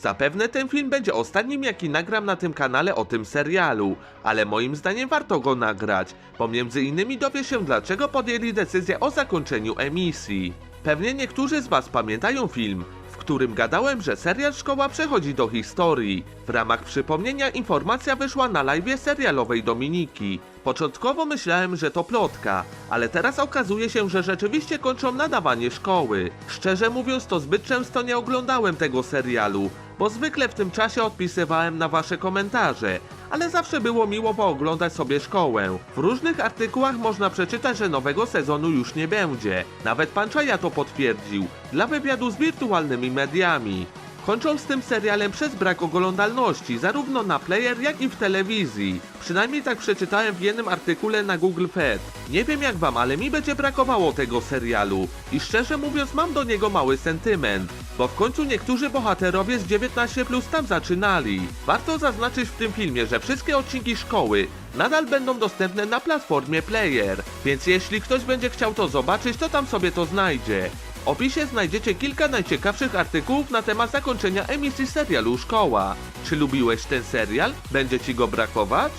Zapewne ten film będzie ostatnim jaki nagram na tym kanale o tym serialu, ale moim zdaniem warto go nagrać, bo między innymi dowie się dlaczego podjęli decyzję o zakończeniu emisji. Pewnie niektórzy z was pamiętają film, w którym gadałem, że serial Szkoła przechodzi do historii. W ramach przypomnienia informacja wyszła na live serialowej Dominiki. Początkowo myślałem, że to plotka, ale teraz okazuje się, że rzeczywiście kończą nadawanie szkoły. Szczerze mówiąc, to zbyt często nie oglądałem tego serialu, bo zwykle w tym czasie odpisywałem na wasze komentarze, ale zawsze było miło pooglądać sobie szkołę. W różnych artykułach można przeczytać, że nowego sezonu już nie będzie. Nawet pan Czaja to potwierdził, dla wywiadu z wirtualnymi mediami. Kończą z tym serialem przez brak oglądalności, zarówno na player, jak i w telewizji. Przynajmniej tak przeczytałem w jednym artykule na Google Fed. Nie wiem jak wam, ale mi będzie brakowało tego serialu. I szczerze mówiąc mam do niego mały sentyment. Bo w końcu niektórzy bohaterowie z 19 plus tam zaczynali. Warto zaznaczyć w tym filmie, że wszystkie odcinki szkoły nadal będą dostępne na platformie Player. Więc jeśli ktoś będzie chciał to zobaczyć, to tam sobie to znajdzie. W opisie znajdziecie kilka najciekawszych artykułów na temat zakończenia emisji serialu Szkoła. Czy lubiłeś ten serial? Będzie ci go brakować?